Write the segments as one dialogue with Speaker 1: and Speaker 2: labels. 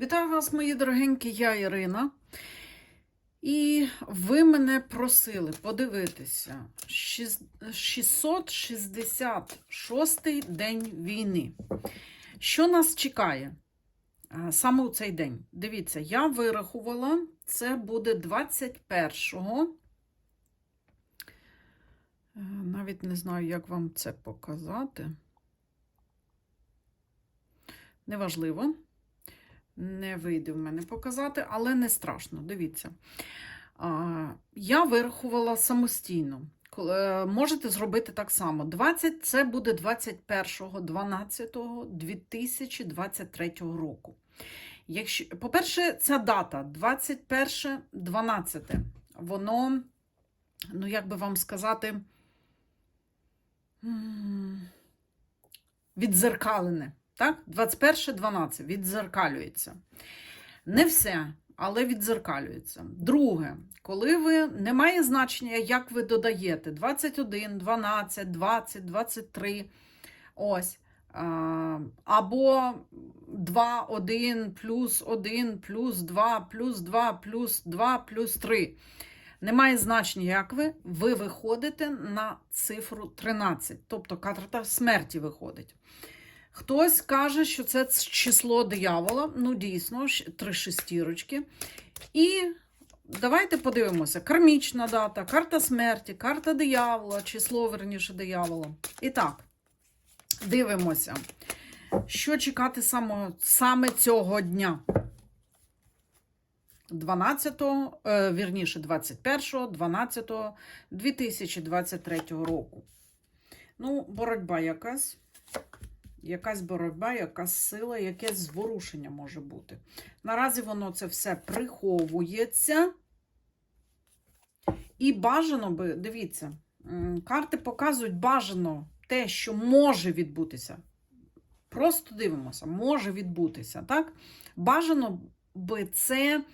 Speaker 1: Вітаю вас, мої дорогенькі, я Ірина. І ви мене просили подивитися 666-й день війни. Що нас чекає саме у цей день? Дивіться, я вирахувала, це буде 21-го. Е, Навіть не знаю, як вам це показати. Неважливо не вийде в мене показати, але не страшно. Дивіться. Я вирахувала самостійно. Е, Можете зробити так само. 20 це буде 21.12.2023 року. Якщо, по-перше, ця дата 21.12. Воно, ну як би вам сказати, відзеркалене. Так? 21.12 відзеркалюється. Не все, але відзеркалюється. Друге, коли ви немає значення, як ви додаєте 21, 12, 20, 23. Ось. Або 2, 1, плюс 1, плюс 2, плюс 2, плюс 2, плюс 3. Немає значення, як ви, ви виходите на цифру 13, тобто карта смерті виходить. Хтось каже, що це число диявола. Ну, дійсно, три шестірочки. І давайте подивимося: кармічна дата, карта смерті, карта диявола, число, верніше, диявола. І так, дивимося, що чекати саме, саме цього дня. 12, е, вірніше, 21, 12, 2023 року. Ну, боротьба якась якась боротьба, якась сила, якесь зворушення може бути. Наразі воно це все приховується. І бажано би, дивіться, карти показують бажано те, що може відбутися. Просто дивимося, може відбутися, так? Бажано би це,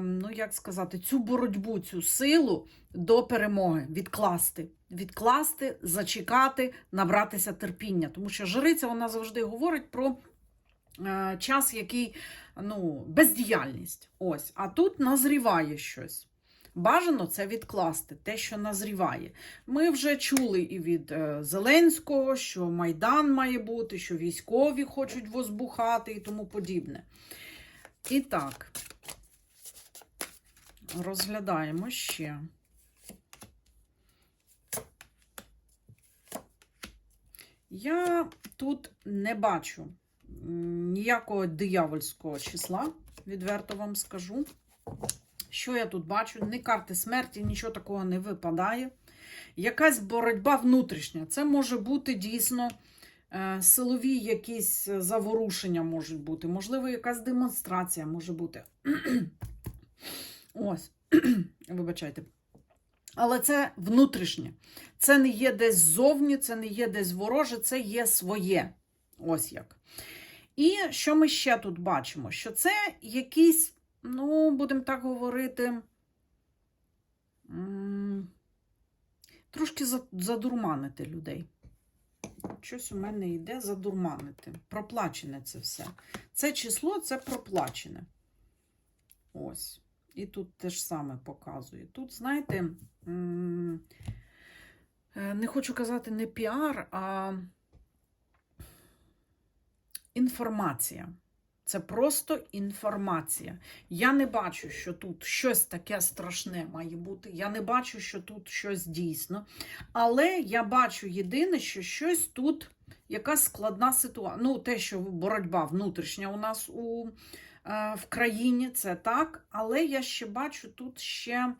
Speaker 1: ну як сказати, цю боротьбу, цю силу до перемоги відкласти. Відкласти, зачекати, набратися терпіння. Тому що жриця вона завжди говорить про е, час, який ну, бездіяльність. Ось. А тут назріває щось. Бажано це відкласти, те, що назріває. Ми вже чули і від е, Зеленського, що Майдан має бути, що військові хочуть возбухати і тому подібне. І так, розглядаємо ще. Я тут не бачу ніякого диявольського числа, відверто вам скажу. Що я тут бачу? Ні карти смерті, нічого такого не випадає. Якась боротьба внутрішня. Це може бути дійсно е, силові якісь заворушення можуть бути, можливо, якась демонстрація може бути. Ось, вибачайте. Але це внутрішнє. Це не є десь ззовні, це не є десь вороже, це є своє. Ось як. І що ми ще тут бачимо? Що це якісь, ну, будемо так говорити, трошки задурманити людей. Щось у мене йде задурманити. Проплачене це все. Це число це проплачене. Ось. І тут те ж саме показує. Тут, знаєте, е, не хочу казати не піар, а інформація. Це просто інформація. Я не бачу, що тут щось таке страшне має бути. Я не бачу, що тут щось дійсно. Але я бачу єдине, що щось тут, якась складна ситуація. Ну, те, що боротьба внутрішня у нас у в країні, це так, але я ще бачу тут ще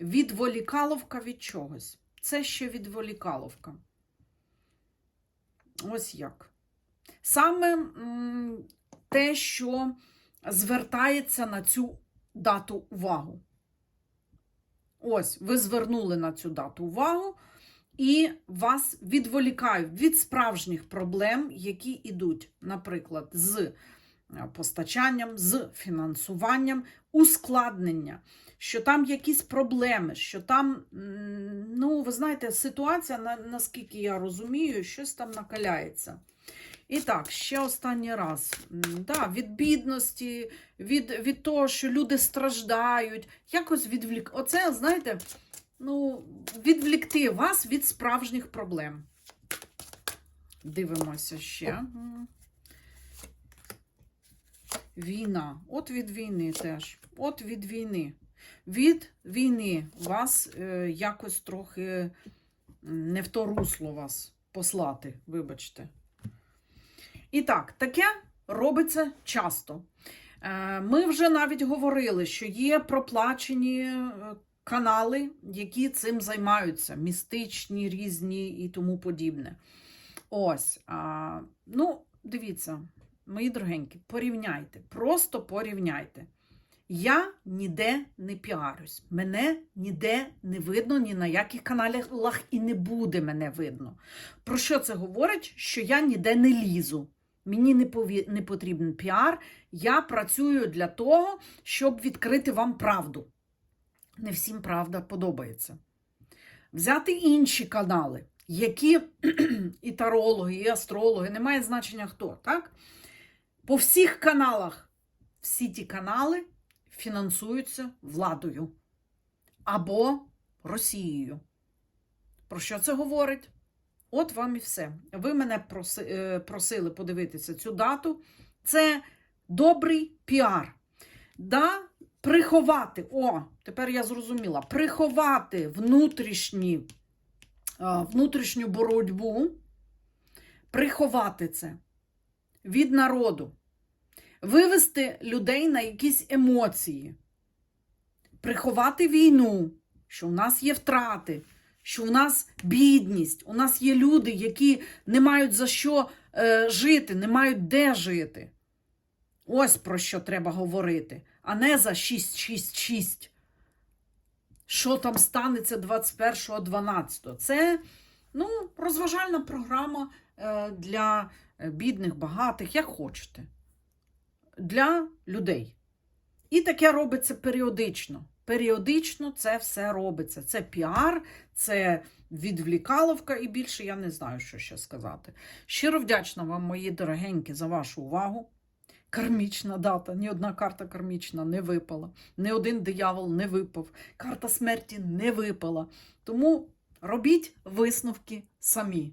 Speaker 1: відволікаловка від чогось. Це ще відволікаловка. Ось як. Саме те, що звертається на цю дату увагу. Ось, ви звернули на цю дату увагу, і вас відволікають від справжніх проблем, які йдуть, наприклад, з е, постачанням, з фінансуванням, ускладнення, що там якісь проблеми, що там, ну, ви знаєте, ситуація, наскільки я розумію, щось там накаляється. І так, ще останній раз. Да, від бідності, від, від того, що люди страждають, якось відвлік. Оце, знаєте, ну, відвлікти вас від справжніх проблем. Дивимося ще. Війна. От від війни теж. От від війни. Від війни вас е, якось трохи не в то русло вас послати, вибачте. І так, таке робиться часто. Е, Ми вже навіть говорили, що є проплачені е, канали, які цим займаються, містичні, різні і тому подібне. Ось. А, ну, дивіться, мої дорогенькі, порівняйте, просто порівняйте. Я ніде не піарюсь. Мене ніде не видно, ні на яких каналах і не буде мене видно. Про що це говорить? Що я ніде не лізу. Мені не, пові... не потрібен піар. Я працюю для того, щоб відкрити вам правду. Не всім правда подобається. Взяти інші канали, які і тарологи, і астрологи, немає значення хто, так? По всіх каналах всі ті канали фінансуються владою або Росією. Про що це говорить? От вам і все. Ви мене е, просили подивитися цю дату. Це добрий піар. Да, приховати, о, тепер я зрозуміла, приховати внутрішні, внутрішню боротьбу, приховати це від народу, вивести людей на якісь емоції, приховати війну, що у нас є втрати, що у нас бідність, у нас є люди, які не мають за що е, жити, не мають де жити. Ось про що треба говорити, а не за 666. Що там станеться 21.12? Це ну, розважальна програма е, для бідних, багатих, як хочете. Для людей. І таке робиться періодично. Періодично це все робиться. Це піар, це відвлікаловка, і більше я не знаю, що ще сказати. Щиро вдячна вам, мої дорогенькі, за вашу увагу. Кармічна дата, ні одна карта кармічна не випала, ні один диявол не випав, карта смерті не випала. Тому робіть висновки самі.